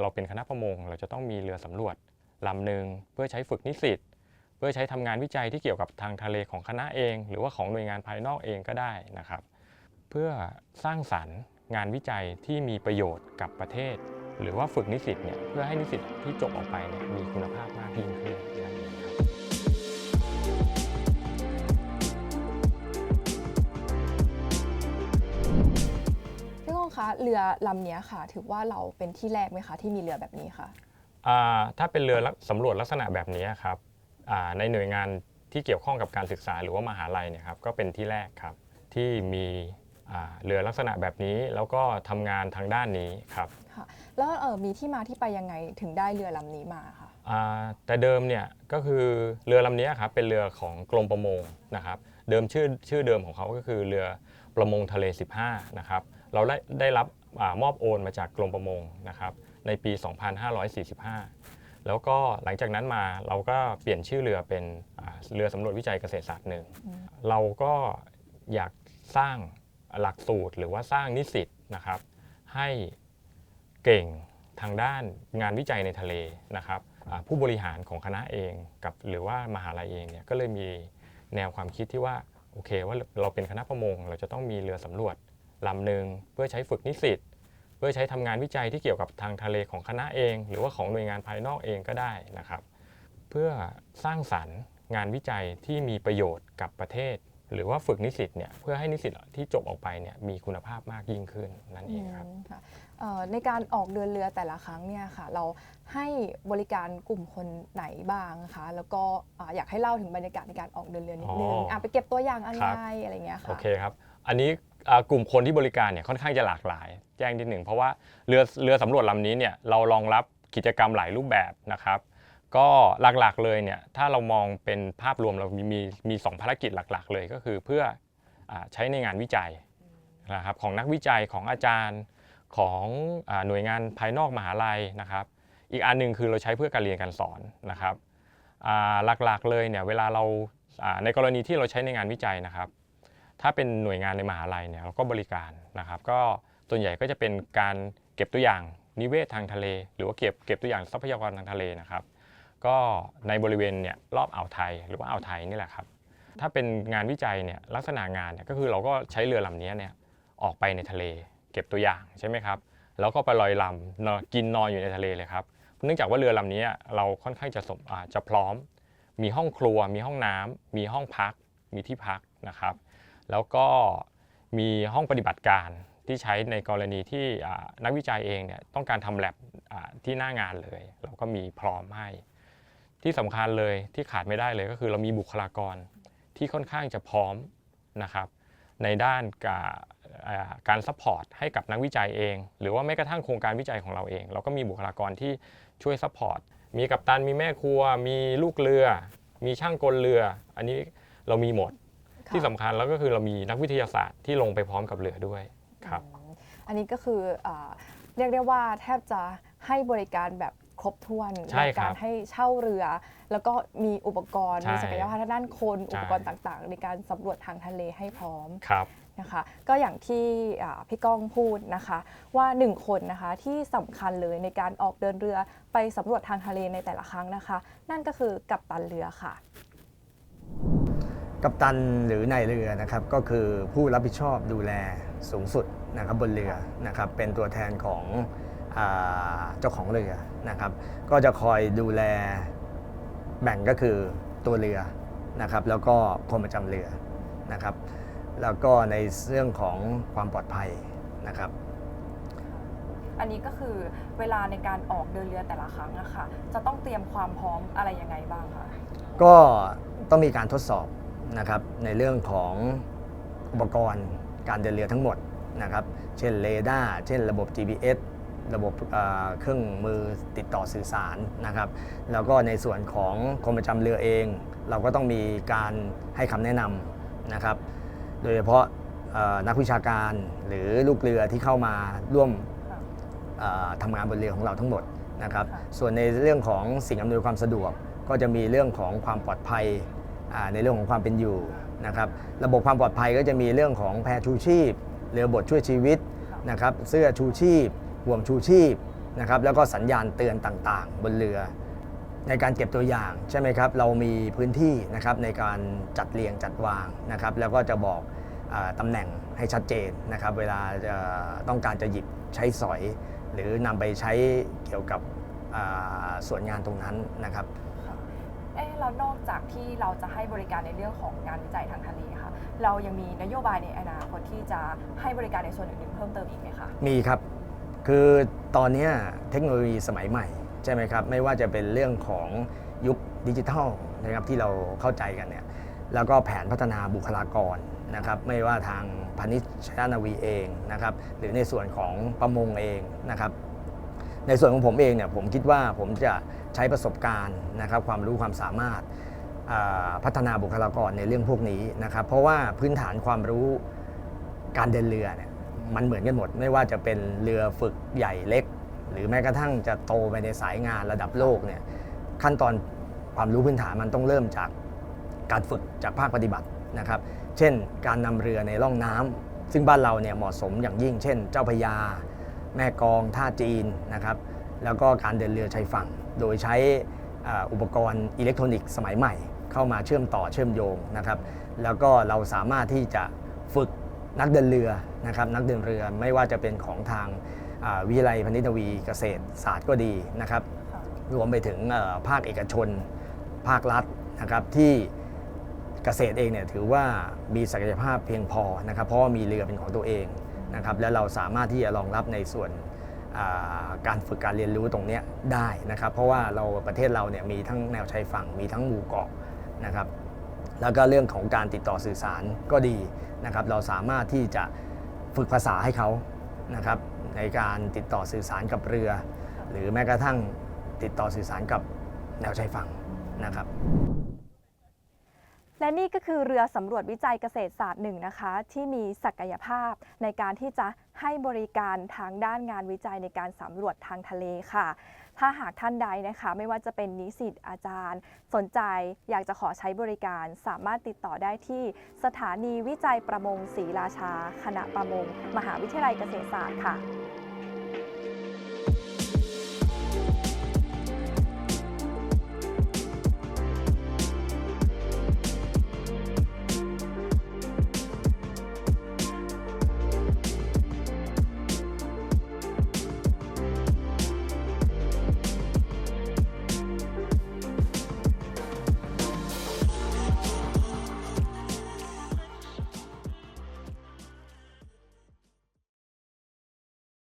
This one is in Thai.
เราเป็นคณะประมง เราจะต้องมีเรือสำรวจลำหนึ่งเพื่อใช้ฝึกนิสิตเพื่อใช้ทำงานวิจัยที่เกี่ยวกับทางทะเลของคณะเอง หรือว่าของหน่วยงานภายนอกเองก็ได้นะครับ เพื่อสร้างสรรค์งานวิจัยที่มีประโยชน์กับประเทศ หรือว่าฝึกนิสิตเนี่ยเพื่อให้นิสิตที่จบออกไปเนี่ยมีคุณภาพมากยิ่งขึ้น ครับพี่ก้องคะเรือลำเนี้ยค่ะ ถือว่าเราเป็นที่แรกไหมคะที่มีเรือแบบนี้ค่ะ อ่าถ้าเป็นเรือลักสำรวจลักษณะแบบนี้ครับอ่าในหน่วยงานที่เกี่ยวข้องกับการศึกษาหรือว่ามหาลัยเนี่ยครับก็เป็นที่แรกครับที่มีอ่าเรือลักษณะแบบนี้แล้วก็ทำงานทางด้านนี้ครับค่ะ แล้วเออมีที่มาที่ไปยังไงถึงได้เรือลำนี้มาค่ะ อ่าแต่เดิมเนี่ยก็คือเรือลำนี้ครับเป็นเรือของกรมประมงนะครับเดิมชื่อชื่อเดิมของเขาก็คือเรือประมงทะเล 15นะครับ เราได้ได้รับอมอบโอนมาจากกรมประมงนะครับในปี 2545 แล้วก็หลังจากนั้นมาเราก็เปลี่ยนชื่อเรือเป็นเรือสำรวจวิจัยเกษตรศาสตร์หนึ่งเราก็อยากสร้างหลักสูตรหรือว่าสร้างนิสิตนะครับ ให้เก่งทางด้านงานวิจัยในทะเลนะครับผู้บริหารของคณะเองกับหรือว่ามหาลัยเองเนี่ยก็เลยมีแนวความคิดที่ว่าโอเคว่าเราเป็นคณะประมง เราจะต้องมีเรือสำรวจ ลำหนึ่งเพื่อใช้ฝึกนิสิตเพื่อใช้ทำงานวิจัยที่เกี่ยวกับทางทะเลของคณะเอง หรือว่าของหน่วยงานภายนอกเองก็ได้นะครับ เพื่อสร้างสรรค์งานวิจัยที่มีประโยชน์กับประเทศ หรือว่าฝึกนิสิตเนี่ยเพื่อให้นิสิตที่จบออกไปเนี่ยมีคุณภาพมากยิ่งขึ้นนั่นเองครับอืมค่ะเอ่อในการออกเดินเรือแต่ละครั้งเนี่ยค่ะ เราให้บริการกลุ่มคนไหนบ้างคะแล้วก็อ่าอยากให้เล่าถึงบรรยากาศในการออกเดินเรือนิดนึงอ๋ออะไปเก็บตัวอย่างอะไรครับอะไรเงี้ยโอค่ะเคครับ อันนี้อ่า กลุ่มคนที่บริการเนี่ยค่อนข้างจะหลากหลาย แจ้งนิดหนึ่งเพราะว่าเรือเรือสำรวจลำนี้เนี่ยเรารองรับกิจกรรมหลายรูปแบบนะครับ ก็หลักๆเลยเนี่ยถ้าเรามองเป็นภาพรวมเรามีมีมีสองภารกิจหลัก ๆ เลยก็คือเพื่ออใช้ในงานวิจัยนะครับของนักวิจัยของอาจารย์ของอหน่วยงานภายนอกมหาลัยนะครับ อีกอันหนึ่งคือเราใช้เพื่อการเรียนการสอนนะครับหลักๆเลยเนี่ยเวลาเราในกรณีที่เราใช้ในงานวิจัยนะครับ ถ้าเป็นหน่วยงานในมหาลัยเนี่ยเราก็บริการนะครับ ก็ส่วนใหญ่ก็จะเป็นการเก็บตัวอย่างนิเวศทางทะเล หรือว่าเก็บเก็บตัวอย่างทรัพยากรทางทะเลนะครับ ก็ในบริเวณเนี่ยรอบอ่าวไทยหรือว่าอ่าวไทยนี่แหละครับ ถ้าเป็นงานวิจัยเนี่ยลักษณะงานเนี่ยก็คือเราก็ใช้เรือลำนี้เนี่ยออกไปในทะเล เก็บตัวอย่างใช่ไหมครับแล้วก็ไปลอยลำนอนกินนอนอยู่ในทะเลเลยครับเนื่องจากว่าเรือลำนี้เราค่อนข้างจะสมจะพร้อม มีห้องครัว มีห้องน้ำมีห้องพัก มีที่พักนะครับ แล้วก็มีห้องปฏิบัติการที่ใช้ในกรณีที่นักวิจัยเองเนี่ยต้องการทำแลบอ่าที่หน้างานเลย เราก็มีพร้อมให้ ที่สำคัญเลยที่ขาดไม่ได้เลยก็คือเรามีบุคลากรที่ค่อนข้างจะพร้อมนะครับในด้านกาการซัพพอร์ตให้กับนักวิจัยเอง หรือว่าแม้กระทั่งโครงการวิจัยของเราเอง เราก็มีบุคลากรที่ช่วยซัพพอร์ตมีกัปตันมีแม่ครัว มีลูกเรือ มีช่างกลเรือ อันนี้เรามีหมด ที่สำคัญแล้วก็คือเรามีนักวิทยาศาสตร์ที่ลงไปพร้อมกับเรือด้วยครับ อืมอันนี้ก็คืออาเรียกได้ว่าแทบจะให้บริการแบบครบถ้วนใช่ครับการให้เช่าเรือ แล้วก็มีอุปกรณ์ใช่มีศักยภาพทางด้านคน ใช่ อุปกรณ์ต่างๆ ในการสำรวจทางทะเลให้พร้อมครับ นะคะก็อย่างที่อ่าพี่ก้องพูดนะคะว่า1คนนะคะที่สำคัญเลยในการออกเดินเรือไปสำรวจทางทะเลในแต่ละครั้งนะคะ นั่นก็คือกัปตันเรือค่ะ กัปตันหรือนายเรือนะครับก็คือผู้รับผิดชอบดูแลสูงสุดนะครับบนเรือนะครับเป็นตัวแทนของอาเจ้าของเรือนะครับก็จะคอยดูแลแบ่งก็คือตัวเรือนะครับแล้วก็คนประจำเรือนะครับแล้วก็ในเรื่องของความปลอดภัยนะครับอันนี้ก็คือเวลาในการออกเดินเรือแต่ละครั้งอะค่ะจะต้องเตรียมความพร้อมอะไรยังไงบ้างคะก็ต้องมีการทดสอบ นะครับในเรื่องของอุปกรณ์การเดินเรือทั้งหมดนะครับเช่นเรดาร์เช่นระบบ GPS ระบบเอ่อเครื่องมือติดต่อสื่อสารนะครับ แล้วก็ในส่วนของกรมประจำเรือเอง เราก็ต้องมีการให้คำแนะนำนะครับ โดยเฉพาะเอ่อนักวิชาการหรือลูกเรือที่เข้ามาร่วมค่ะเอ่อทำงานบนเรือของเราทั้งหมดนะครับค่ะส่วนในเรื่องของสิ่งอำนวยความสะดวก ก็จะมีเรื่องของความปลอดภัยอ่า ในเรื่องของความเป็นอยู่นะครับระบบความปลอดภัยก็จะมีเรื่องของแพชูชีพเรือบดช่วยชีวิตนะครับเสื้อชูชีพห่วงชูชีพนะครับแล้วก็สัญญาณเตือนต่างๆ บนเรือ ในการเก็บตัวอย่างใช่ไหมครับเรามีพื้นที่นะครับในการจัดเรียงจัดวางนะครับแล้วก็จะบอกอตำแหน่งให้ชัดเจนนะครับเวลาจะต้องการจะหยิบใช้สอย หรือนำไปใช้เกี่ยวกับส่วนงานตรงนั้นนะครับ อ๊ะแล้วนอกจากที่เราจะให้บริการในเรื่องของงานวิจัยทางทะเลค่ะ เรายังมีนโยบายในอนาคตที่จะให้บริการในส่วนอื่นๆเพิ่มเติมอีกไหมคะ มีครับ คือตอนนี้เทคโนโลยีสมัยใหม่ ใช่ไหมครับ ไม่ว่าจะเป็นเรื่องของยุคดิจิทัลนะครับที่เราเข้าใจกันเนี่ย แล้วก็แผนพัฒนาบุคลากรนะครับ ไม่ว่าทางพาณิชยนาวีเองนะครับ หรือในส่วนของประมงเองนะครับ ในส่วนของผมเองเนี่ยผมคิดว่าผมจะใช้ประสบการณ์นะครับความรู้ความสามารถาพัฒนาบุคลากรในเรื่องพวกนี้นะครับ เพราะว่าพื้นฐานความรู้การเดินเรือเนี่ยมันเหมือนกันหมด ไม่ว่าจะเป็นเรือฝึกใหญ่เล็ก หรือแม้กระทั่งจะโตไปในสายงานระดับโลกเนี่ยขั้นตอนความรู้พื้นฐานมันต้องเริ่มจากการฝึกจากภาคปฏิบัตินะครับ เช่น การนำเรือในร่องน้ำซึ่งบ้านเราเนี่ยเหมาะสมอย่างยิ่ง เช่น เจ้าพยา แม่กองท่าจีนนะครับแล้วก็การเดินเรือชายฝั่ง โดยใช้อุปกรณ์อิเล็กทรอนิกส์สมัยใหม่ เข้ามาเชื่อมต่อเชื่อมโยงนะครับ แล้วก็เราสามารถที่จะฝึกนักเดินเรือนะครับนักเดินเรือไม่ว่าจะเป็นของทางวิทยาลัยพนิตวีเกษตรศาสตร์ก็ดีนะครับ รวมไปถึงภาคเอกชน ภาครัฐนะครับที่เกษตรเองเนี่ยถือว่ามีศักยภาพเพียงพอนะครับเพราะว่ามีเรือเป็นของตัวเอง นะครับและเราสามารถที่จะรองรับในส่วนการฝึกการเรียนรู้ตรงนี้ได้นะครับ เพราะว่าเราประเทศเราเนี่ยมีทั้งแนวชายฝั่งมีทั้งหมู่เกาะนะครับ แล้วก็เรื่องของการติดต่อสื่อสารก็ดีนะครับ เราสามารถที่จะฝึกภาษาให้เขานะครับ ในการติดต่อสื่อสารกับเรือ หรือแม้กระทั่งติดต่อสื่อสารกับแนวชายฝั่งนะครับ และนี่ก็คือเรือสำรวจวิจัยเกษตรศาสตร์หนึ่งนะคะ ที่มีศักยภาพในการที่จะให้บริการทางด้านงานวิจัยในการสำรวจทางทะเลค่ะ ถ้าหากท่านใดนะคะ ไม่ว่าจะเป็นนิสิตอาจารย์ สนใจอยากจะขอใช้บริการสามารถติดต่อได้ที่สถานีวิจัยประมงศรีราชา คณะประมง มหาวิทยาลัยเกษตรศาสตร์ค่ะ